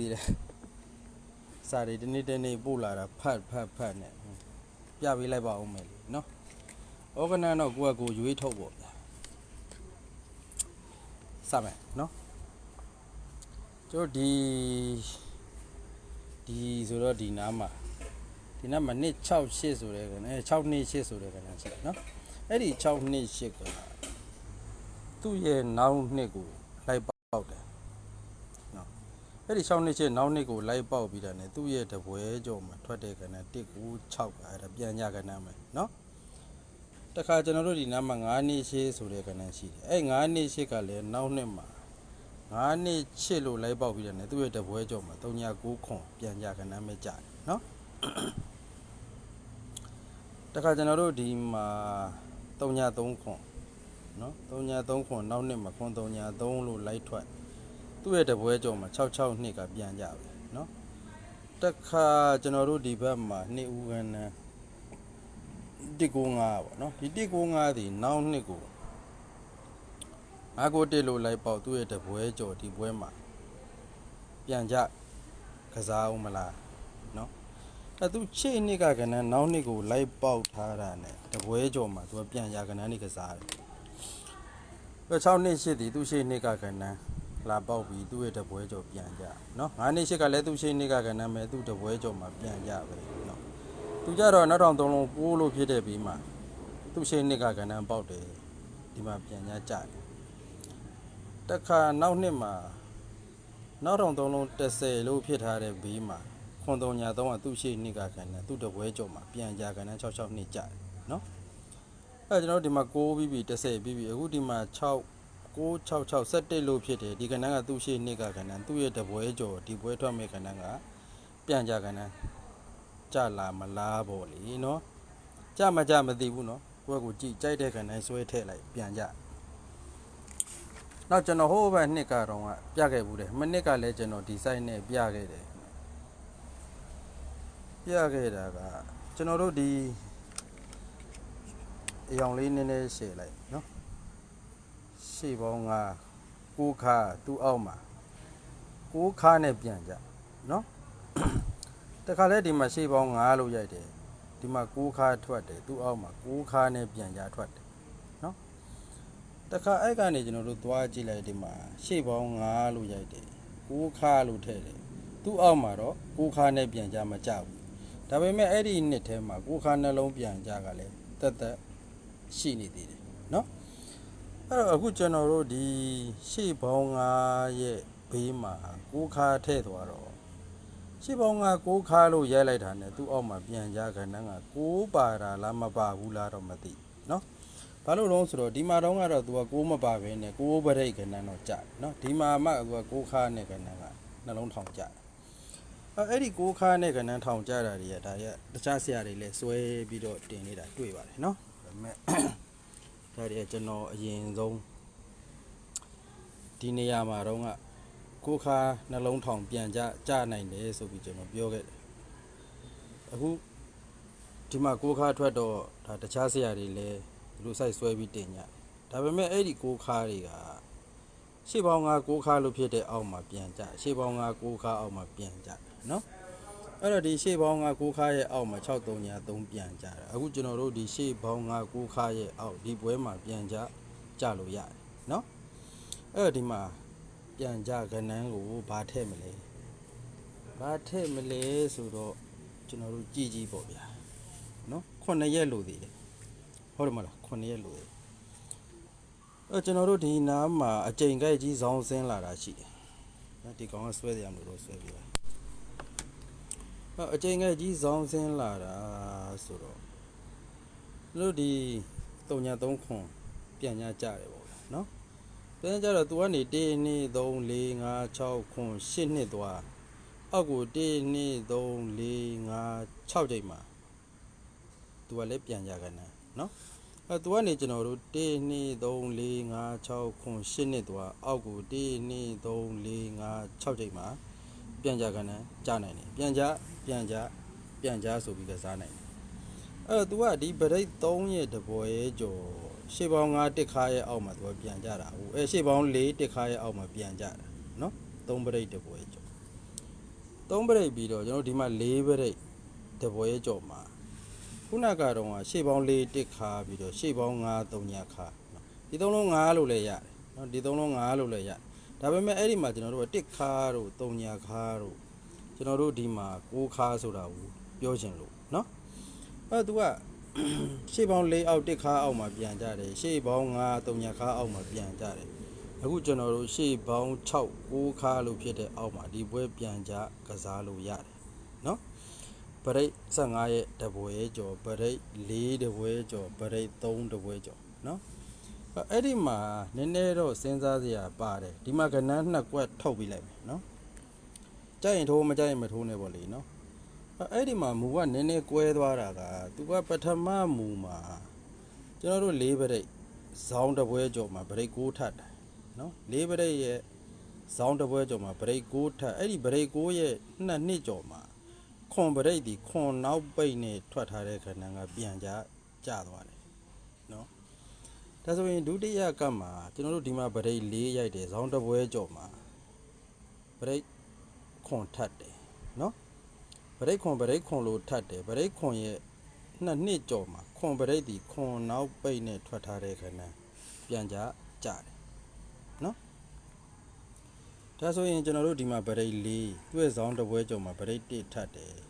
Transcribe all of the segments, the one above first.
သေးတယ်စာတွေတနေ့တနေ့ပို့လာတာဖတ်ဖတ်ဖတ်နဲ့ပြပေးလိုက်ပါဦးမယ်လေနော်ဩကနန်တော့ကိုယ့်အကိုရွေးထုတ်ပေါ့ဗျာစမယ်နော်ကျို့ဒီဒီဆိုတော့ဒီနားမှာဒီနားမှာနှစ်68ဆိုတဲ့ကနေ6နှစ်8ဆိုတဲ့ကနေရှိတယ်နော်အဲ့ဒီ6နှစ်8ကသူ့ရဲ့နောက်နှစ်ကိုလိုက်ပေါက်တယ် အဲ့ဒီ6နှစ်ချင်းနောက်နှစ်ကိုလိုက်ပေါက်ပြီးတာ ਨੇ သူ့ရဲ့တပွဲကြော်မှာထွက်တဲ့ကဏ္ဍ1 9 6အဲ့ဒါပြန်ညကဏ္ဍမယ်နော်တခါကျွန်တော်တို့ဒီနားမှာ9နှစ်ရှိဆိုတဲ့ကဏ္ဍရှိတယ်အဲ့9နှစ်ရှိကလည်းနောက်နှစ်မှာ9နှစ်ချစ်လို့လိုက်ပေါက်ပြီးတာ ਨੇ သူ့ရဲ့တပွဲကြော်မှာ3ည9ခွန်ပြန်ညကဏ္ဍမဲ့ကြတယ်နော်တခါကျွန်တော်တို့ဒီမှာ3ည3ခွန်နော်3ည3ခွန်နောက်နှစ်မှာခွန်3ည3လို့လိုက်ထွက် သူ့ရဲ့တပွဲကြော်မှာ66နှစ်ကပြန်ကြပဲเนาะတခါကျွန်တော်တို့ဒီဘက်မှာနှစ်ဦးခန်းနန်း195ပေါ့เนาะဒီ195ဒီနောက်နှစ်ကိုငါကိုတစ်လို့လိုက်ပေါက်သူ့ရဲ့တပွဲကြော်ဒီပွဲမှာပြန်ကြကစားအောင်မလားเนาะအဲသူချေနှစ်ကကဏ္ဍနောက်နှစ်ကိုလိုက်ပေါက်ထားတာ ਨੇ တပွဲကြော်မှာသူကပြန်ရကဏ္ဍနေကစားတယ်အဲ6နှစ်ရှိသည်သူရှိနှစ်ကကဏ္ဍ လာပေါက်ပြီးသူ့ရဲ့တပွဲကြော်ပြန်ကြနော်ငါးနှစ်ရှိကလည်းသူ့ရှိနေကကနမဲသူ့တပွဲကြော်မှာပြန်ကြပဲနော်သူကြတော့နောက်ထောင်သုံးလုံးပိုးလို့ဖြစ်တဲ့ပြီးမှသူ့ရှိနေကကနန်းပေါက်တယ်ဒီမှာပြန်ကြကြတယ်တခါနောက်နှစ်မှာနောက်ထောင်သုံးလုံး30လို့ဖြစ်ထားတဲ့ပြီးမှခွန်တုံညာသုံးကသူ့ရှိနေကကနန်းသူ့တပွဲကြော်မှာပြန်ကြကနန်း66နှစ်ကြတယ်နော်အဲကျွန်တော်ဒီမှာ6ပြီးပြီ10ပြီးပြီအခုဒီမှာ6 666 17လို့ဖြစ်တယ်ဒီကဏ္ဍကသူ့ရှိနှစ်ကကဏ္ဍသူ့ရဲ့တပွဲကျော်ဒီပွဲထွက်မဲ့ကဏ္ဍကပြန်ကြကဏ္ဍကြလာမလားပေါ့လေနော်ကြမကြမသိဘူးနော်ကိုယ့်ကိုကြည့်ကြိုက်တဲ့ကဏ္ဍဆွဲထည့်လိုက်ပြန်ကြနောက်ကျွန်တော်ဟိုးဘက်နှစ်ကတော့ကပြခဲ့ဘူးတယ်မနှစ်ကလည်းကျွန်တော်ဒီ site နဲ့ပြခဲ့တယ်ပြခဲ့တာကကျွန်တော်တို့ဒီအယောင်လေးနည်းနည်းရှယ်လိုက်နော် ရှေ့ပေါင်းကကိုးခါသူ့အောက်မှာကိုးခါနဲ့ပြန်ကြနော်တခါလဲဒီမှာရှေ့ပေါင်း9လို့ရိုက်တယ်ဒီမှာကိုးခါထွက်တယ်သူ့အောက်မှာကိုးခါနဲ့ပြန်ကြထွက်တယ်နော်တခါအဲ့ကနေကျွန်တော်တို့သွားကြည့်လိုက်ဒီမှာရှေ့ပေါင်း9လို့ရိုက်တယ်ကိုးခါလို့ထည့်တယ်သူ့အောက်မှာတော့ကိုးခါနဲ့ပြန်ကြမကြဘူးဒါပေမဲ့အဲ့ဒီနှစ်ထဲမှာကိုးခါနှလုံးပြန်ကြကလည်းတက်တက်ရှိနေသေးတယ်နော် အဲ့တော့အခုကျွန်တော်တို့ဒီရှေ့ဘောင်း9ရဲ့ဘေးမှာကိုးခါထည့်သွားတော့ရှေ့ဘောင်း9ကိုးခါလို့ရိုက်လိုက်တာ ਨੇ သူ့အောက်မှာပြန်ကြခဏန်းကကိုးပါတာလားမပါဘူးလားတော့မသိเนาะဘာလို့လဲဆိုတော့ဒီမှာတော့ကတော့ तू ကကိုးမပါဘဲနဲ့ကိုးပရိတ်ခဏန်းတော့ကြာเนาะဒီမှာမှ तू ကကိုးခါနဲ့ခဏန်းကနှလုံးထောင်ကြာအဲ့အဲ့ဒီကိုးခါနဲ့ခဏန်းထောင်ကြတာတွေကဒါရတခြားဆရာတွေလည်းစွဲပြီးတော့တင်နေတာတွေ့ပါတယ်เนาะဒါပေမဲ့ ဒါတွေကကျွန်တော်အရင်ဆုံးဒီနေရာမှာတော့ကကိုယ်ခါနှလုံးထောင်ပြန်ကြကြနိုင်တယ်ဆိုပြီးကျွန်တော်ပြောခဲ့တယ်အခုဒီမှာကိုယ်ခါထွက်တော့ဒါတခြားဆရာတွေလည်းဒီလိုစိုက်ဆွဲပြီးတင်ကြဒါပေမဲ့အဲ့ဒီကိုယ်ခါတွေကရှေ့ပေါင်းကကိုယ်ခါလို့ဖြစ်တဲ့အောက်မှာပြန်ကြရှေ့ပေါင်းကကိုယ်ခါအောက်မှာပြန်ကြနော် အဲ့တော့ဒီရှေ့ပေါင်းကကိုးခါရဲ့အောက်မှာ63ညာ3ပြန်ကြတာအခုကျွန်တော်တို့ဒီရှေ့ပေါင်းကကိုးခါရဲ့အောက်ဒီပွဲမှာပြန်ကြကြလို့ရတယ်เนาะအဲ့တော့ဒီမှာပြန်ကြကဏ္ဍကိုဘာထည့်မလဲဘာထည့်မလဲဆိုတော့ကျွန်တော်တို့ကြည့်ကြည့်ပေါ့ဗျာเนาะ9ရက်လို့သေးတယ်ဟုတ်တယ်မလား9ရက်လို့သေးတယ်အဲ့ကျွန်တော်တို့ဒီနားမှာအကြိမ်ကြိုက်ကြီးဇောင်းဆင်းလာတာရှိတယ်နော်ဒီကောင်ကဆွဲတယ်ရမလို့တော့ဆွဲပြပါ အဲ့အချိန်ငယ်ကြီးဇောင်းဆင်းလာတာဆိုတော့တို့ဒီ3ည3ခွန်ပြန်ညကြတယ်ပေါ့ဗျာနော်ပြန်ကြတော့ तू ကနေ1 2 3 4 5 6ခွန်8နှစ်သွားအောက်ကို1 2 3 4 5 6ချိန်မှာ तू ကလည်းပြန်ကြကန်တယ်နော်အဲ तू ကနေကျွန်တော်တို့1 2 3 4 5 6ခွန်8နှစ်သွားအောက်ကို1 2 3 4 5 6ချိန်မှာ ပြန်ကြကန်တယ်ကြားနိုင်တယ်ပြန်ကြပြန်ကြပြန်ကြဆိုပြီးကစားနိုင်တယ်အဲ့တော့ तू ကဒီဗရိတ်3ရဲ့တပွဲရဲ့ကျော်ရှေ့ပေါင်း5တစ်ခါရဲ့အောက်မှာ तू ကပြန်ကြတာဟိုအဲရှေ့ပေါင်း4တစ်ခါရဲ့အောက်မှာပြန်ကြတာနော်3ဗရိတ်တပွဲကျော်3ပရိတ်ပြီးတော့ကျွန်တော်တို့ဒီမှာ4ပရိတ်တပွဲကြော်မှာခုနကတော့ကရှေ့ပေါင်း4တစ်ခါပြီးတော့ရှေ့ပေါင်း5 3ညခါနော်ဒီသုံးလုံး5လို့လည်းရတယ်နော်ဒီသုံးလုံး5လို့လည်းရတယ် ဒါပေမဲ့အဲ့ဒီမှာကျွန်တော်တို့ကတစ်ခါတို့3ညခါတို့ကျွန်တော်တို့ဒီမှာ6ခါဆိုတာကိုပြောချင်လို့နော်အဲ့သူကရှေ့ပေါင်း၄အောက်တစ်ခါအောက်မှာပြန်ကြတယ်ရှေ့ပေါင်း9 3ညခါအောက်မှာပြန်ကြတယ်အခုကျွန်တော်တို့ရှေ့ပေါင်း6 9ခါလို့ဖြစ်တဲ့အောက်မှာဒီပွဲပြန်ကြကစားလို့ရတယ်နော်ပရိတ်15ရဲ့တပွဲကျော်ပရိတ်4တပွဲကျော်ပရိတ်3တပွဲကျော်နော် အဲ့ဒီမှာနည်းနည်းတော့စဉ်းစားစရာပါတယ်ဒီမှာကဏ္ဍနှစ်ကွက်ထုတ်ပြီးလိုက်မယ်နော်ကြိုက်ရင်ထိုးမကြိုက်ရင်မထိုးနဲ့ပေါ့လေနော်အဲ့ဒီမှာမူကနည်းနည်းကွဲသွားတာကသူကပထမမူမှာကျွန်တော်တို့၄ပရိတ်ဇောင်းတစ်ပွဲကျော်မှာပရိတ်6ထပ်တယ်နော်၄ပရိတ်ရဲ့ဇောင်းတစ်ပွဲကျော်မှာပရိတ်6ထပ်အဲ့ဒီပရိတ်6ရဲ့နှစ်နှစ်ကျော်မှာခွန်ပရိတ်ဒီခွန်နောက်ပိတ်နဲ့ထွက်ထားတဲ့ခဏကပြန်ကြကျသွားတယ်နော် ဒါဆိုရင်ဒုတိယကပ်မှာကျွန်တော်တို့ဒီမှာပရိတ်၄ရိုက်တယ်ဇောင်းတစ်ပွဲကျော်မှာပရိတ်ခွန်ထပ်တယ်နော်ဗရိတ်ခွန်ဗရိတ်ခွန်လို့ထတ်တယ်ဗရိတ်ခွန်ရဲ့နှစ်နှစ်ကျော်မှာခွန်ဗရိတ်ဒီခွန်နောက်ပိတ်နဲ့ထွက်ထားတဲ့ခဏပြန်ကြကြတယ်နော်ဒါဆိုရင်ကျွန်တော်တို့ဒီမှာဗရိတ်၄တွေ့ဆောင်တစ်ပွဲကျော်မှာဗရိတ်1ထတ်တယ်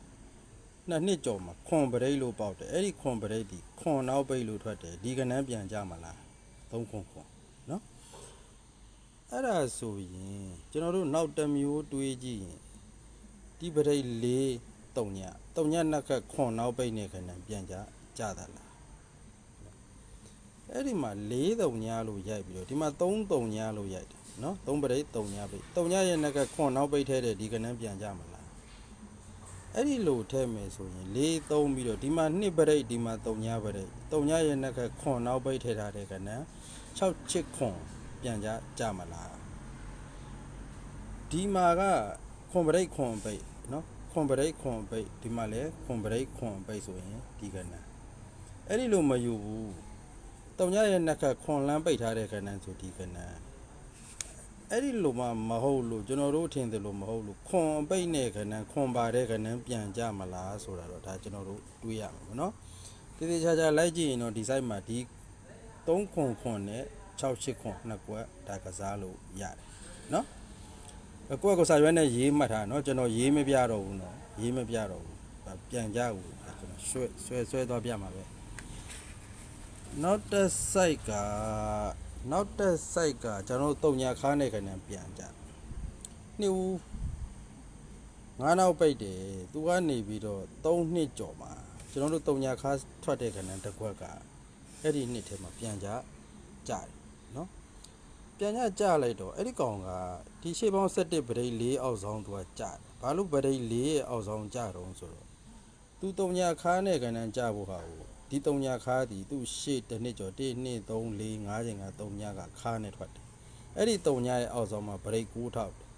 နှစ်နှစ်ကျော်မှာခွန်ဗရိတ်လို့ပေါက်တယ်အဲ့ဒီခွန်ဗရိတ်ဒီခွန်နောက်ပိတ်လို့ထွက်တယ်ဒီကဏ္ဍပြန်ကြမလားသုံးခွန်ခွန်နော်အဲ့ဒါဆိုရင်ကျွန်တော်တို့နောက်တစ်မျိုးတွေးကြည့်ရင်ဒီဗရိတ်၄တုံညတုံညနှစ်ခက်ခွန်နောက်ပိတ်နေခဏပြန်ကြကြတာလားအဲ့ဒီမှာ၄တုံညလို့ရိုက်ပြီးတော့ဒီမှာ၃တုံညလို့ရိုက်တယ်နော်၃ပရိတ်တုံညပိတ်တုံညရဲ့နှစ်ခက်ခွန်နောက်ပိတ်ထဲတဲ့ဒီကဏ္ဍပြန်ကြမလား အဲ့ဒီလိုထဲမယ်ဆိုရင်၄သုံးပြီးတော့ဒီမှာ2ပရိတ်ဒီမှာတုံညပရိတ်တုံညရဲ့နှစ်ခက်ခွန်နောက်ပိတ်ထဲထားတဲ့ကဏ္ဍ6ချစ်ခွန်ပြန်ကြကြမလားဒီမှာကခွန်ပရိတ်ခွန်ပိတ်နော်ခွန်ပရိတ်ခွန်ပိတ်ဒီမှာလဲခွန်ပရိတ်ခွန်ပိတ်ဆိုရင်ဒီကဏ္ဍအဲ့ဒီလိုမယူဘူးတုံညရဲ့နှစ်ခတ်ခွန်လန်းပိတ်ထားတဲ့ကဏ္ဍဆိုဒီကဏ္ဍ အဲ့ဒီလိုမှမဟုတ်လို့ကျွန်တော်တို့ထင်တယ်လို့မဟုတ်လို့ခွန်ပိတ်နဲ့ခဏခွန်ပါတဲ့ခဏပြန်ကြမလားဆိုတာတော့ဒါကျွန်တော်တို့တွေးရမှာပေါ့နော်တည်တည်ချာချာလိုက်ကြည့်ရင်တော့ဒီ site မှာဒီ3ခွန်ခွန်နဲ့6 8ခွန်နှစ်ကွက်ဒါကစားလို့ရတယ်နော်ကိုယ့်ကိုစာရွက်နဲ့ရေးမှတ်ထားနော်ကျွန်တော်ရေးမပြတော့ဘူးနော်ရေးမပြတော့ဘူးပြန်ကြဘူးကျွန်တော်ဆွဲဆွဲဆွဲတော့ပြမှာပဲနောက်တစ် site က နောက်တက် site ကကျွန်တော်တို့တုံညာခါနဲ့ခဏပြန်ကြနှစ်ဦးငါးနောက်ပိတ်တယ်သူကနေပြီးတော့၃နှစ်ကျော်မှာကျွန်တော်တို့တုံညာခါထွက်တဲ့ခဏတစ်ခွက်ကအဲ့ဒီနှစ်ထဲမှာပြန်ကြကြတယ်နော်ပြန်ကြကြလိုက်တော့အဲ့ဒီကောင်ကဒီရှေ့ပေါင်း7ဗရိတ်၄အောက်ဆောင်သူကကြတယ်ဘာလို့ဗရိတ်၄အောက်ဆောင်ကြတော့ဆိုတော့သူတုံညာခါနဲ့ခဏကြဖို့ဟာကို ဒီတုံညာခါဒီသူ့ရှေ့တစ်နှစ်ကျော်1 2 3 4 5ချိန်ကတုံညာကခါနဲ့ထွက်တယ်အဲ့ဒီတုံညာရဲ့အောက်ဆောင်မှာပရိတ်6ထောက်တယ်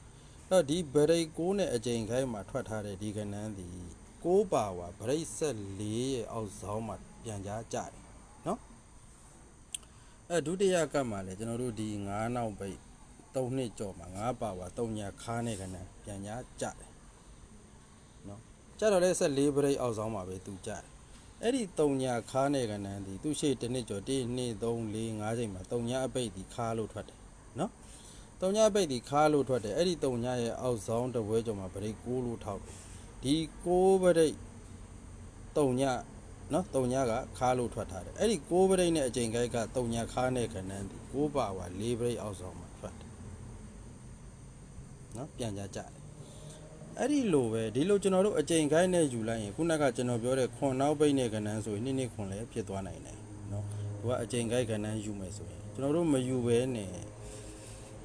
အဲ့တော့ဒီပရိတ်6နဲ့အချိန်ခိုင်းမှာထွက်ထားတဲ့ဒီကနန်းဒီ6ပါဝါပရိတ်ဆက်4ရဲ့အောက်ဆောင်မှာပြန်ကြကြတယ်နော်အဲဒုတိယကပ်မှာလည်းကျွန်တော်တို့ဒီ9နောက်ပိတ်3နှစ်ကျော်မှာ9ပါဝါ3ညာခါနဲ့ကနန်းပြန်ညာကြတယ်နော်ကြတော့လဲဆက်4ပရိတ်အောက်ဆောင်မှာပဲသူကြတယ် အဲ့ဒီ3ညာခါနဲ့ကနန်းဒီသူ့ရှေ့တစ်နှစ်ကျော်1 2 3 4 5ချိန်မှာ3ညာအပိတ်ဒီခါလို့ထွက်တယ်နော်3ညာအပိတ်ဒီခါလို့ထွက်တယ်အဲ့ဒီ3ညာရဲ့အောက်ဆောင်တစ်ပွဲကျော်မှာပရိတ်6လို့ထောက်တယ်ဒီ6ပရိတ်3ညာနော်တုံညာကခါလို့ထွက်ထားတယ်အဲ့ဒီ6ပရိတ်နဲ့အချိန်ခိုက်ကတုံညာခါနဲ့ခဏန်းဒီ6ပါဝါ4ပရိတ်အောက်ဆောင်မှာထွက်တယ်နော်ပြန်ကြကြတယ် အဲ့ဒီလိုပဲဒီလိုကျွန်တော်တို့အချိန်ခိုက်နဲ့ယူလိုက်ရင်ခုနကကျွန်တော်ပြောတဲ့ခွန်နောက်ပိတ်နဲ့ခဏန်းဆိုရင်နှစ်နှစ်ခွန်လည်းဖြစ်သွားနိုင်တယ်နော်သူကအချိန်ခိုက်ခဏန်းယူမယ်ဆိုရင်ကျွန်တော်တို့မယူဘဲနဲ့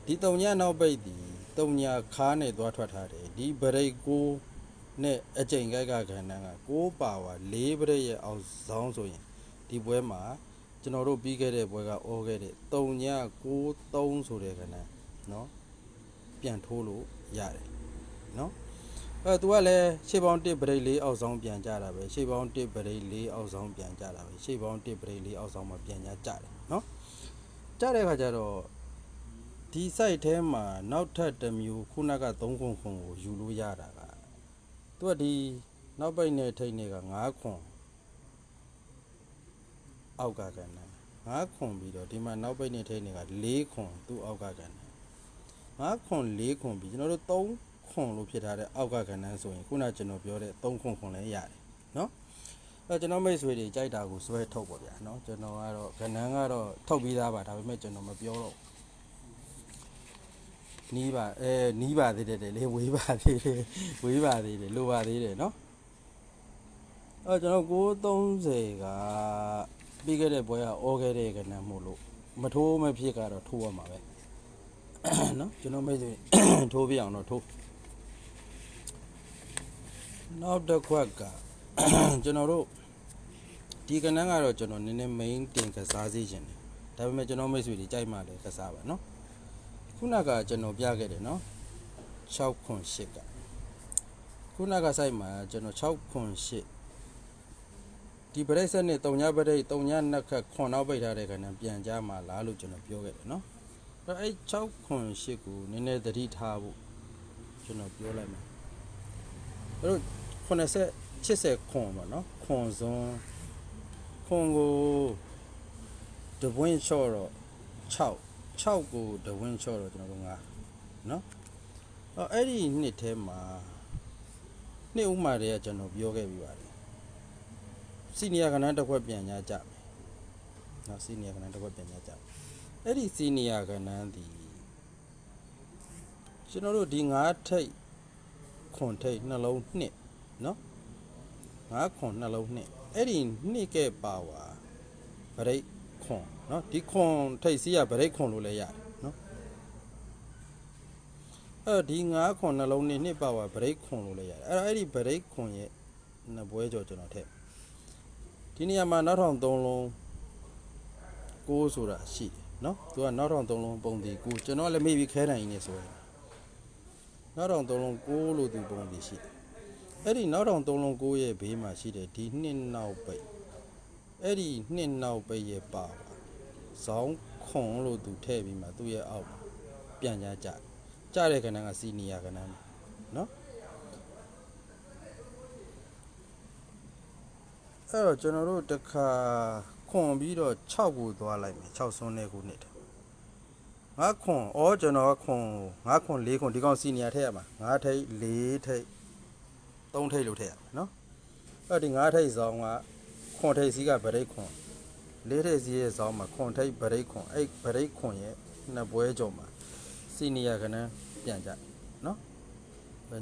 ဒီတုံညာနောက်ပိတ်ဒီတုံညာခါနဲ့သွားထွက်ထားတယ်ဒီပရိတ်6 နဲ့အကြိမ်ကိုက်ကခန္ဓာက6ပါဝါ4ပရိတ်ရဲ့အောင်ဇောင်းဆိုရင်ဒီပွဲမှာကျွန်တော်တို့ပြီးခဲ့တဲ့ပွဲကဩခဲ့တဲ့3ည93ဆိုတဲ့ခန္ဓာเนาะပြန်ထိုးလို့ရတယ်เนาะ အဲသူကလည်းရှေ့ပေါင်း1ဘရိတ်လေးအောက်ဆောင်ပြန်ကြတာပဲရှေ့ပေါင်း1ဘရိတ်လေးအောက်ဆောင်ပြန်ကြတာပဲရှေ့ပေါင်း1ဘရိတ်လေးအောက်ဆောင်မှာပြန်ကြကြတယ်နော်ကြတဲ့အခါကျတော့ဒီ site ထဲမှာနောက်ထပ်တစ်မျိုးခုနက3ခွန်ခွန်ကိုယူလို့ရတာကသူကဒီနောက်ပိတ်နဲ့ထိတ်နေက9ခွန်အောက်ကကန်တယ်9ခွန်ပြီးတော့ဒီမှာနောက်ပိတ်နဲ့ထိတ်နေက4ခွန်သူ့အောက်ကကန်တယ်9ခွန်4ခွန်ပြီးကျွန်တော်တို့3 ခွန်လို့ဖြစ်ထားတဲ့အောက်ကကဏ္ဍဆိုရင်ခုနကျွန်တော်ပြောတဲ့3ခွန်ခွန်လည်းရတယ်နော်အဲကျွန်တော်မိတ်ဆွေတွေကြိုက်တာကိုဆွဲထုတ်ပေါ့ဗျာနော်ကျွန်တော်ကတော့ကဏ္ဍကတော့ထုတ်ပြီးသားပါဒါပေမဲ့ကျွန်တော်မပြောတော့နီးပါအဲနီးပါသေးတယ်လေဝေးပါသေးတယ်ဝေးပါသေးတယ်လိုပါသေးတယ်နော်အဲကျွန်တော်930ကပြီးခဲ့တဲ့ပွဲကဩခဲ့တဲ့ကဏ္ဍမို့လို့မထိုးမဖြစ်ကတော့ထိုးရမှာပဲနော်ကျွန်တော်မိတ်ဆွေထိုးပြအောင်တော့ထိုး နောက်တစ်ခွက်က ကျွန်တော်တို့ဒီကဏ္ဍကတော့ကျွန်တော်နည်းနည်း main တင်ကစားစေခြင်းတယ်ဒါပေမဲ့ကျွန်တော်မိတ်ဆွေတွေကြိုက်မှလည်းကစားပါเนาะ ခုနကကျွန်တော်ပြခဲ့တယ်နော်6ခွန်8ကခုနက site မှာကျွန်တော်6ခွန်8ဒီပရိစ္ဆေနဲ့တုံညပရိတ်တုံညနှစ်ခတ်ခွန်နောက်ပိတ်ထားတဲ့ခဏပြန်ကြမှာလားလို့ကျွန်တော်ပြောခဲ့တယ်နော်အဲ့အဲ့6ခွန်8ကိုနည်းနည်းသတိထားဖို့ကျွန်တော်ပြောလိုက်မယ်အဲ့တော့ 80 80ခွန်ပေါ့နော်ခွန်စွန်းခွန်ကိုတပွင့်ချော့တော့6 6ကိုတပွင့်ချော့တော့ကျွန်တော်တို့ကနော်အဲ့ဒီနှစ်ထဲမှာနှစ်ဥမာတွေကကျွန်တော်ပြောခဲ့ပြီးပါတယ်စီနီယာကဏ္ဍတစ်ခွက်ပြန်ညာကြမယ်နော်စီနီယာကဏ္ဍတစ်ခွက်ပြန်ညာကြအဲ့ဒီစီနီယာကဏ္ဍဒီကျွန်တော်တို့ဒီ၅ထိပ်ခွန်ထိပ်နှလုံးနှစ် နော်ငါခွန်နှလုံးနှစ်အဲ့ဒီနှစ်ကဲပါဝါဗရိတ်ခွန်နော်ဒီခွန်ထိတ်စီးရဗရိတ်ခွန်လို့လည်းရတယ်နော်အဲ့ဒီငါခွန်နှလုံးနှစ်နှစ်ပါဝါဗရိတ်ခွန်လို့လည်းရတယ်အဲ့တော့အဲ့ဒီဗရိတ်ခွန်ရဲ့နှစ်ပွဲကျော်ကျွန်တော်ထည့်ဒီနေရာမှာနောက်ထောင်သုံးလုံး6ဆိုတာရှိတယ်နော်သူကနောက်ထောင်သုံးလုံးပုံတည်ကိုကျွန်တော်လည်းမေ့ပြီးခဲတိုင်ကြီးနေဆိုရင်နောက်ထောင်သုံးလုံး6လို့သူပုံတည်ရှိတယ် အဲ့ဒီနောက်ထောင်3လုံး6ရဲ့ဘေးမှာရှိတယ်ဒီနှစ်နောက်ပိတ်အဲ့ဒီနှစ်နောက်ပိတ်ရဲ့ပါပါဇောင်းခွန်လို့သူထည့်ပြီးမှသူ့ရဲ့အောက်မှာပြန်ကြကြကြတဲ့ကဏ္ဍကစီနီယာကဏ္ဍမှာနော်အဲ့တော့ကျွန်တော်တို့တစ်ခါခွန်ပြီးတော့6ကိုသွားလိုက်မယ်6ဆွန်းတဲ့ခုနှစ်တယ်ငါခွန်ဩကျွန်တော်ကခွန်ငါခွန်4ခွန်ဒီကောင်စီနီယာထည့်ရမှာ5ထိပ်4ထိပ် 3ထိပ်လို့ထည့်ရမှာနော်အဲ့ဒီ5ထိပ်ဇောင်းကခွန်ထိပ်စီးကဗရိတ်ခွန်လေးထိပ်စီးရဲ့ဇောင်းမှာခွန်ထိပ်ဗရိတ်ခွန်အဲ့ဗရိတ်ခွန်ရဲ့နှစ်ပွဲကြော်မှာစီနီယာကနန်းပြန်ကြနော်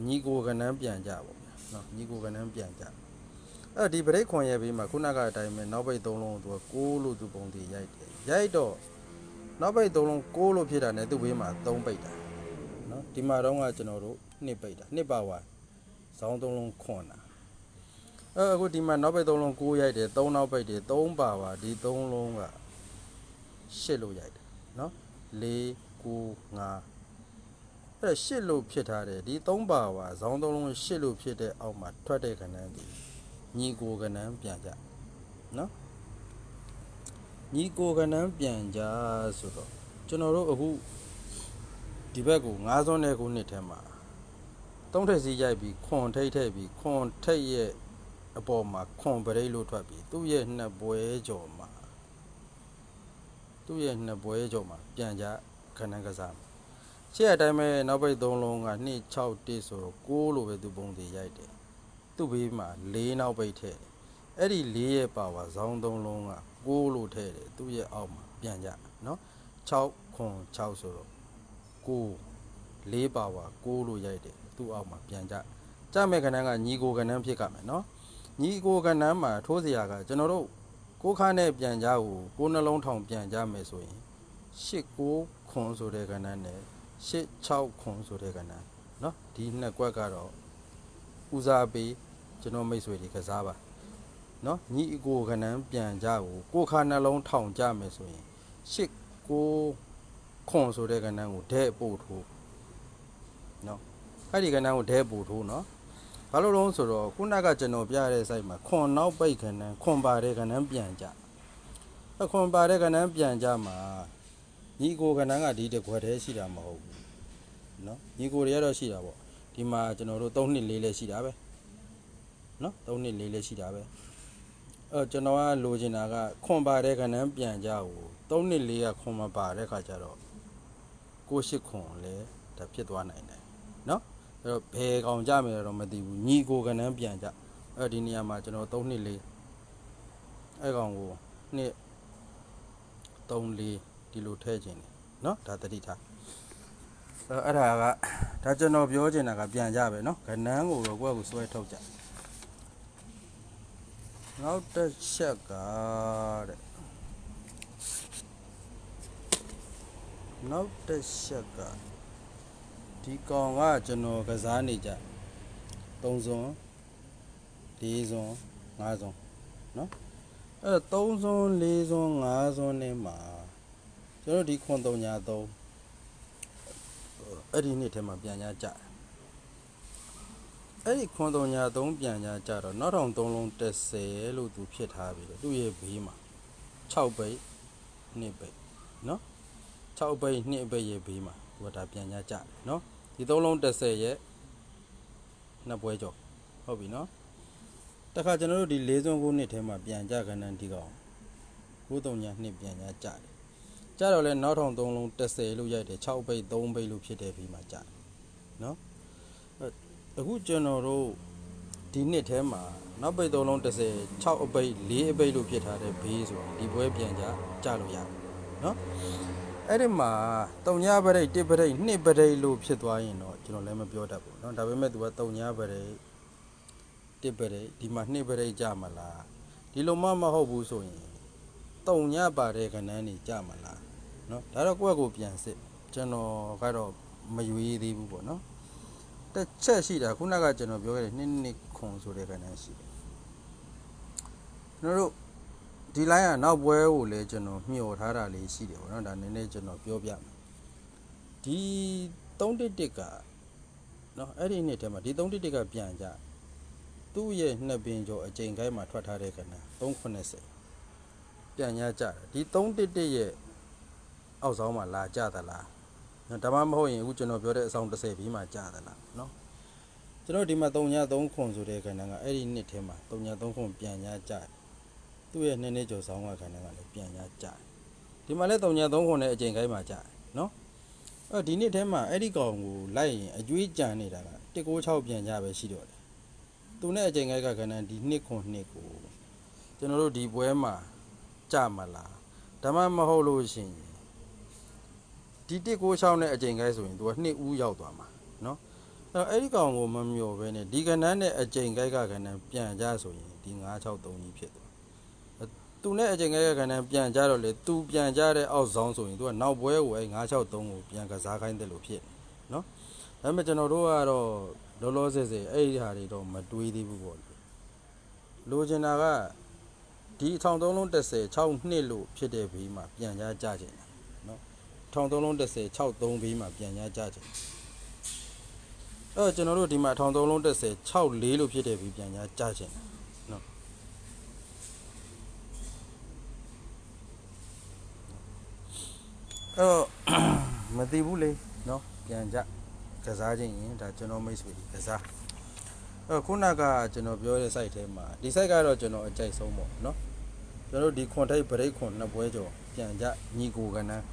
ညီကိုကနန်းပြန်ကြပေါ့နော်ညီကိုကနန်းပြန်ကြအဲ့ဒီဗရိတ်ခွန်ရဲ့ဘေးမှာခုနကအတိုင်းပဲနောက်ပိတ်သုံးလုံးကိုသူက6လို့သူပုံတည်ရိုက်တယ်ရိုက်တော့နောက်ပိတ်သုံးလုံး6လို့ဖြစ်တာ ਨੇ သူ့ဘေးမှာ3ပိတ်တာနော်ဒီမှာတော့ကကျွန်တော်တို့2ပိတ်တာ2ပါဝါ ဇောင်းသုံးလုံးခွန်တာအဲအခုဒီမှာနောက်ပိတ်3လုံး9ရိုက်တယ်3နောက်ပိတ်တယ်3ပါပါဒီ3လုံးက8လို့ရိုက်တယ်နော်4 9 5အဲ့8လို့ဖြစ်ထားတယ်ဒီ3ပါပါဇောင်း3လုံး8လို့ဖြစ်တဲ့အောက်မှာထွက်တဲ့ခဏန်းဒီညီကိုခဏန်းပြန်ကြနော်ညီကိုခဏန်းပြန်ကြဆိုတော့ကျွန်တော်တို့အခုဒီဘက်ကို9စွန်းတဲ့ခုနှစ်ထဲမှာ သုံးထက်စီရိုက်ပြီးခွန်ထိတ်ထည့်ပြီးခွန်ထိတ်ရဲ့အပေါ်မှာခွန်ပရိတ်လို့ထွက်ပြီးသူ့ရဲ့နှစ်ပွဲကြော်မှာသူ့ရဲ့နှစ်ပွဲကြော်မှာပြန်ကြခဏကစားမှာရှေ့အတိုင်းပဲနောက်ပိတ်သုံးလုံးက2 6 1ဆိုတော့6လို့ပဲသူပုံသေးရိုက်တယ်သူ့ဘေးမှာ4နောက်ပိတ်ထည့်တယ်အဲ့ဒီ4ရဲ့ပါဝါဇောင်းသုံးလုံးက6လို့ထည့်တယ်သူ့ရဲ့အောက်မှာပြန်ကြနော်6ခွန်6ဆိုတော့6 4ပါဝါ6လို့ရိုက်တယ် သူ့အောက်မှာပြန်ကြကြမဲ့ကဏ္ဍကညီကိုကဏ္ဍဖြစ်ကမယ်နော်ညီကိုကဏ္ဍမှာထိုးစရာကကျွန်တော်တို့ကိုခါနဲ့ပြန်ကြကိုကိုနှလုံးထောင်ပြန်ကြမယ်ဆိုရင်၈၉ခွန်ဆိုတဲ့ကဏ္ဍနဲ့၈၆ခွန်ဆိုတဲ့ကဏ္ဍနော်ဒီနှစ်ကွက်ကတော့ဦးစားပေးကျွန်တော်မိတ်ဆွေတွေကစားပါနော်ညီအကိုကဏ္ဍပြန်ကြကိုကိုခါနှလုံးထောင်ကြမယ်ဆိုရင်၈၉ခွန်ဆိုတဲ့ကဏ္ဍကိုဒဲ့ပို့ထိုးနော် အဲ့ဒီကဏ္ဍကိုဒဲပူထိုးနော်ဘာလို့လဲဆိုတော့ခုနကကျွန်တော်ပြရတဲ့စိုက်မှာခွန်နောက်ပိတ်ကဏ္ဍခွန်ပါတဲ့ကဏ္ဍပြန်ကြအခွန်ပါတဲ့ကဏ္ဍပြန်ကြမှာညီကိုကဏ္ဍကဒီတခွက်တည်းရှိတာမဟုတ်ဘူးနော်ညီကိုတွေကတော့ရှိတာပေါ့ဒီမှာကျွန်တော်တို့3နှစ်4လည်းရှိတာပဲနော်3နှစ်4လည်းရှိတာပဲအဲကျွန်တော်ကလိုချင်တာကခွန်ပါတဲ့ကဏ္ဍပြန်ကြကို3နှစ်4ကခွန်မပါတဲ့ခါကျတော့ကိုရှိခွန်လည်းဒါဖြစ်သွားနိုင်တယ်နော် အဲ့တော့ဘယ်ကောင်ကြမယ်တော့မသိဘူးညီကိုခဏန်းပြန်ကြအဲ့ဒီနေရာမှာကျွန်တော်3နှစ်4အဲ့ကောင်ကိုနှစ်3 4ဒီလိုထည့်ခြင်းတယ်နော်ဒါတတိထား အဲ့အဲ့ဒါကဒါကျွန်တော်ပြောချင်တာကပြန်ကြပဲเนาะကနန်းကိုတော့ကိုယ့်ကိုစွဲထုတ်ကြနောက်တစ်ချက်ကတဲ့နောက်တစ်ချက်က ဒီကောင်ကကျွန်တော်ကစားနေကြ3စွန်း4စွန်း5စွန်းเนาะအဲ့တော့3စွန်း4စွန်း5စွန်းနဲ့မှာကျွန်တော်ဒီခွန်3ညာ3 အဲ့ဒီနေ့ထဲမှာပြန်ကြကြတယ်အဲ့ဒီခွန်တော်ညာသုံးပြန်ကြကြတော့နောက်ထောင်သုံးလုံး30လို့သူဖြစ်ထားပြီလေသူ့ရဲ့ဘေးမှာ6ပိတ်2ပိတ်နော်6ပိတ်2ပိတ်ရဲ့ဘေးမှာသူကဒါပြန်ကြကြတယ်နော် ဒီသုံးလုံး30ရဲ့နှစ်ပွဲကြော်ဟုတ်ပြီနော်တခါကျွန်တော်တို့ဒီ၄စွန်းခုနှစ်ထဲမှာပြန်ကြခဏန်းဒီကောင်93ညာနှစ်ပြန်ကြကြတယ်ကြတော့လဲနောက်ထောင်3လုံး30လို့ရိုက်တယ်6ပိတ်3ပိတ်လို့ဖြစ်တယ်ပြီးမှကြတယ်နော်အဲ့အခုကျွန်တော်တို့ဒီနှစ်ထဲမှာနောက်ပိတ်3လုံး30 6အပိတ်4အပိတ်လို့ဖြစ်ထားတဲ့ဘေးဆိုရင်ဒီပွဲပြန်ကြကြလို့ရတယ်နော် အဲ့ဒီမှာ3ညပရိတ်1ပရိတ်2ပရိတ်လို့ဖြစ်သွားရင်တော့ကျွန်တော်လည်းမပြောတတ်ဘူးเนาะဒါပေမဲ့ तू က3ညပရိတ်1ပရိတ်ဒီမှာ2ပရိတ်ကြမလားဒီလိုမှမဟုတ်ဘူးဆိုရင်3ညပါတဲ့ခဏန်းနေကြမလား เนาะဒါတော့ကိုယ့်ကိုယ်ပြန်စစ်ကျွန်တော်ကတော့မရွေးသေးဘူးပေါ့เนาะတစ်ချက်ရှိတာခုနကကျွန်တော်ပြောခဲ့တဲ့နှစ်နှစ်ခွန်ဆိုတဲ့ကဏ္ဍရှိတယ်ကျွန်တော်တို့ ဒီ line ကနောက်ပွဲကိုလည်းကျွန်တော်မျှော်ထားတာလေးရှိတယ်ဗောနော်ဒါနည်းနည်းကျွန်တော်ပြောပြမယ်ဒီ311ကနော်အဲ့ဒီနှစ်ထဲမှာဒီ311ကပြန်ကြသူ့ရဲ့နှစ်ပင်ကျော်အချိန်ခိုင်းမှာထွက်ထားတဲ့ကဏ္ဍ390ပြန်ရကြဒီ311ရဲ့အောက်ဆောင်မှာလာကြသလားနော်ဒါမှမဟုတ်ရင်အခုကျွန်တော်ပြောတဲ့အဆောင်30ပြီးမှကြသလားနော်ကျွန်တော်ဒီမှာ3ည3ခွန်ဆိုတဲ့ကဏ္ဍကအဲ့ဒီနှစ်ထဲမှာ3ည3ခွန်ပြန်ရကြတယ် သူ့ရဲ့နှစ်နှစ်ကျော်ဆောင်းကခိုင်နှုန်းကလည်းပြန်ရကြတယ်ဒီမှာလည်း3.3ခုနဲ့အချိန်ခိုင်းမှာကြတယ်နော်အဲ့ဒီနှစ်ထဲမှာအဲ့ဒီကောင်ကိုလိုက်ရင်အကျွေးကြံနေတာက196ပြန်ရပဲရှိတော့တယ်သူနဲ့အချိန်ခိုင်းကခိုင်နှုန်းဒီနှစ်ခုနှစ်ကိုကျွန်တော်တို့ဒီပွဲမှာကြမလားဒါမှမဟုတ်လို့ရှိရင်ဒီ196နဲ့အချိန်ခိုင်းဆိုရင်သူကနှစ်ဦးရောက်သွားမှာနော်အဲ့အဲ့ဒီကောင်ကိုမမျော်ပဲနဲ့ဒီကဏ္ဍနဲ့အချိန်ခိုက်ကကဏ္ဍပြန်ကြဆိုရင်ဒီ963ကြီးဖြစ်တယ် သူနဲ့အချိန်ငယ်ကလည်းပြန်ကြတော့လေသူပြန်ကြတဲ့အောက်ဆောင်ဆိုရင်သူကနောက်ပွဲကိုအဲ963ကိုပြန်ကစားခိုင်းတယ်လို့ဖြစ်နော်ဒါပေမဲ့ကျွန်တော်တို့ကတော့လောလောဆယ်ဆယ်အဲ့ဒီဟာတွေတော့မတွေးသေးဘူးပေါ့လိုချင်တာကဒီ1330 6နှစ်လို့ဖြစ်တဲ့ဘေးမှာပြန်ကြကြချင်တယ်နော်1330 63ဘေးမှာပြန်ကြကြချင်အဲ့တော့ကျွန်တော်တို့ဒီမှာ1330 64လို့ဖြစ်တဲ့ဘေးပြန်ကြကြချင်တယ် အဲ့တော့မသိဘူးလေနော်ပြန်ကြကစားခြင်းရင်ဒါကျွန်တော်မိတ်ဆွေတွေကစားအဲ့တော့ခုနကကျွန်တော်ပြောတဲ့ site ထဲမှာဒီ site ကတော့ကျွန်တော်အကြိုက်ဆုံးပေါ့နော်ကျွန်တော်တို့ဒီခွန်ထိပ်ဗရိတ်ခွန်နှစ်ပွဲကျော်ပြန်ကြညီကိုကနန်း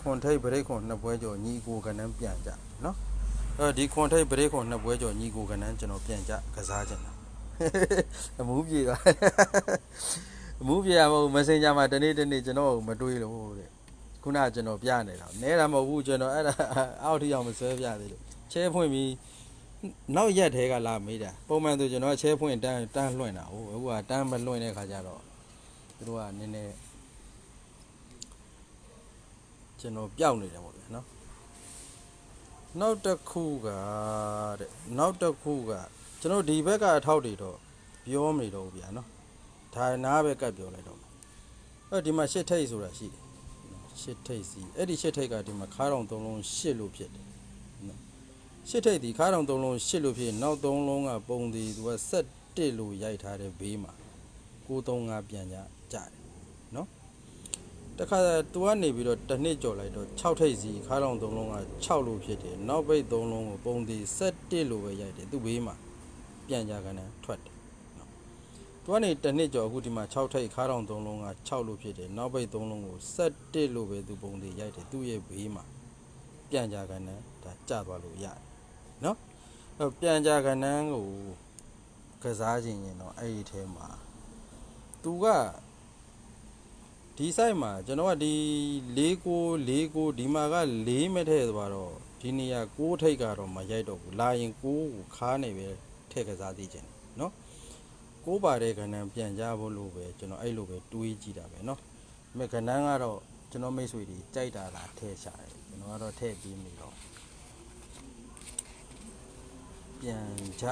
ခွန်ထိပ်ဗရိတ်ခွန်နှစ်ပွဲကျော်ညီကိုကနန်းပြန်ကြနော်အဲဒီခွန်ထိပ်ဗရိတ်ခွန်နှစ်ပွဲကျော်ညီကိုကနန်းကျွန်တော်ပြန်ကြကစားခြင်းတာအမူးပြေသွားအမူးပြေရမဟုတ် Messenger မှာတနေ့တနေ့ကျွန်တော်မတွေးလို့တဲ့ ခုနကကျွန်တော်ပြနေတာနဲတာမဟုတ်ဘူးကျွန်တော်အဲ့ဒါအောက်ထိအောင်မဆွဲပြသေးလို့ချဲဖွင့်ပြီးနောက်ရက်ထဲကလာမေးတာပုံမှန်ဆိုကျွန်တော်ချဲဖွင့်တန်းတန်းလွှင့်တာဟုတ်အခုကတန်းမလွှင့်တဲ့ခါကျတော့သူတို့ကနည်းနည်းကျွန်တော်ပျောက်နေတယ်ပေါ့ဗျာနော်နောက်တစ်ခုကတဲ့နောက်တစ်ခုကကျွန်တော်ဒီဘက်ကအထောက်တွေတော့ပြောမနေတော့ဘူးဗျာနော်ဒါနားဘက်ကပြောလိုက်တော့အဲ့ဒီမှာရှစ်ထိတ်ဆိုတာရှိတယ် ရှစ်ထိတ်စီအဲ့ဒီရှစ်ထိတ်ကဒီမှာခါးတောင်သုံးလုံးရှစ်လို့ဖြစ်တယ်နော်ရှစ်ထိတ်ဒီခါးတောင်သုံးလုံးရှစ်လို့ဖြစ်ရင်နောက်သုံးလုံးကပုံဒီသူကဆက်တစ်လို့ရိုက်ထားတဲ့ဘေးမှာ935ပြန်ကြကြတယ်နော်တခါသူကနေပြီးတော့တစ်နှစ်ကြော်လိုက်တော့6ထိပ်စီခါးလောင်သုံးလုံးက6လို့ဖြစ်တယ်နောက်ပိတ်သုံးလုံးကိုပုံသေး7လို့ပဲရိုက်တယ်သူ့ဘေးမှာပြန်ကြကန်နဲ့ထွက်တယ် သူကနေတစ်နှစ်ကျော်အခုဒီမှာ6ထိပ်ခါးတောင်3လုံးက6လို့ဖြစ်တယ်နောက်ဘိတ်3လုံးကို7လို့ပဲသူပုံသေးရိုက်တယ်သူ့ရဲ့ဘေးမှာပြန်ကြကန်နဲ့ဒါကျသွားလို့ရတယ်နော်အဲ့ပြန်ကြကန်နန်းကိုကစားခြင်းရင်တော့အဲ့ဒီထဲမှာသူကဒီ site မှာကျွန်တော်ကဒီ4ကို4ကိုဒီမှာက4မဲ့ထဲသွားတော့ဒီနေရာ6ထိပ်ကတော့မရိုက်တော့ဘူးလာရင်6ကိုခါနေပဲထည့်ကစားသေးခြင်း နော် ကိုးပါတဲ့ခဏန်းပြန်ကြဖို့လို့ပဲကျွန်တော်အဲ့လိုပဲတွေးကြည့်တာပဲเนาะဒါပေမဲ့ခဏန်းကတော့ကျွန်တော်မိတ်ဆွေတွေကြိုက်တာလားထည့်ရှာတယ်ကျွန်တော်ကတော့ထည့်ပြီးနေတော့ပြန်ကြ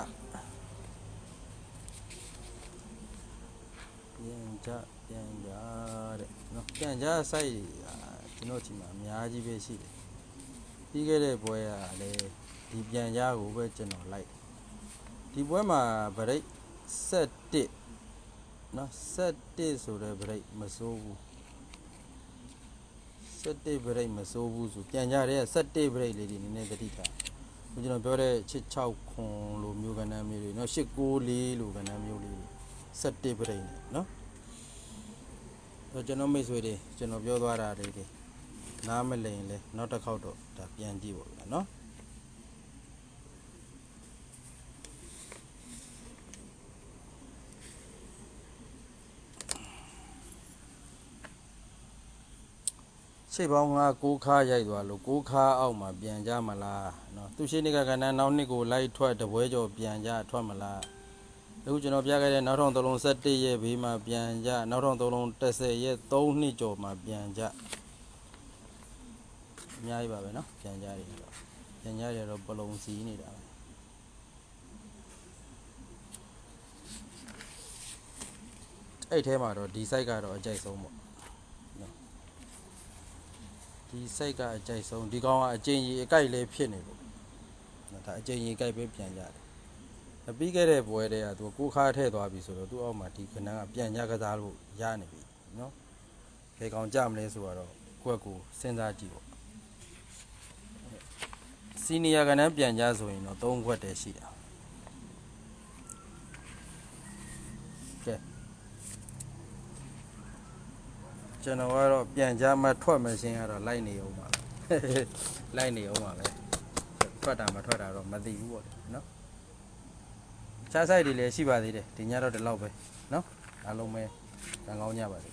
ပြန်ကြပြန်ကြတဲ့เนาะပြန်ကြစိုက်ကျွန်တော်ဒီမှာအများကြီးပဲရှိတယ်ပြီးခဲ့တဲ့ပွဲကလည်းဒီပြန်ကြကိုပဲကျွန်တော်လိုက်တယ်ဒီပွဲမှာဗရိတ် 7နော်7ဆိုတဲ့ break မစိုးဘူး7 break မစိုးဘူးဆိုပြန်ကြတဲ့7 break လေးတွေနည်းနည်းသတိထားခုကျွန်တော်ပြောတဲ့ချစ်6ခွန်လိုမျိုးကဏ္ဍမျိုးတွေနော်8 9 4လိုကဏ္ဍမျိုးလေးတွေ7 break နဲ့နော်တော့ကျွန်တော်မိတ်ဆွေတွေကျွန်တော်ပြောသွားတာလေးတွေနားမလည်ရင်လဲနောက်တစ်ခေါက်တော့ဒါပြန်ကြည့်ပါဗျာနော် ရှေ့ပေါင်းက6ခါရိုက်သွားလို့6ခါအောက်မှာပြန်ကြမလားเนาะသူရှိနေကကဏ္ဍနောက်နှစ်ကိုလိုက်ထွက်တပွဲကျော်ပြန်ကြထွက်မလားအခုကျွန်တော်ပြခဲ့တဲ့နောက်ထောင်3လုံး7ရဲ့ဘေးမှာပြန်ကြနောက်ထောင်3လုံး10ရဲ့3နှစ်ကျော်မှာပြန်ကြအများကြီးပါပဲเนาะပြန်ကြရတယ်တော့ပြန်ကြရတော့ပလုံစီနေတာပဲအဲ့ထဲမှာတော့ဒီ site ကတော့အကြိုက်ဆုံးပေါ့ ဒီစိတ်ကအကြိုက်ဆုံးဒီကောင်ကအကျဉ်ကြီးအကြိုက်လေးဖြစ်နေလို့နော်ဒါအကျဉ်ကြီးအကြိုက်ပဲပြန်ကြတယ်အပြီးခဲ့တဲ့ပွဲတည်းကသူကိုခါထည့်သွားပြီဆိုတော့သူ့အောက်မှာဒီခဏကပြန်ကြကစားလို့ရနေပြီနော်ဘယ်ကောင်ကြမလဲဆိုတော့ကိုယ့်ကိုစဉ်းစားကြည့်ပေါ့စီနီယာကနန်းပြန်ကြဆိုရင်တော့၃ခွက်တည်းရှိတာကဲ ကျွန်တော်ကတော့ပြန်ကြမှထွက်မရှင်းကတော့လိုက်နေအောင်ပါလိုက်နေအောင်ပါပဲထွက်တာမထွက်တာတော့မသိဘူးပေါ့နော်ခြားဆိုင်တွေလည်းရှိပါသေးတယ်ဒီညတော့ဒီလောက်ပဲနော်အားလုံးပဲကံကောင်းကြပါစေ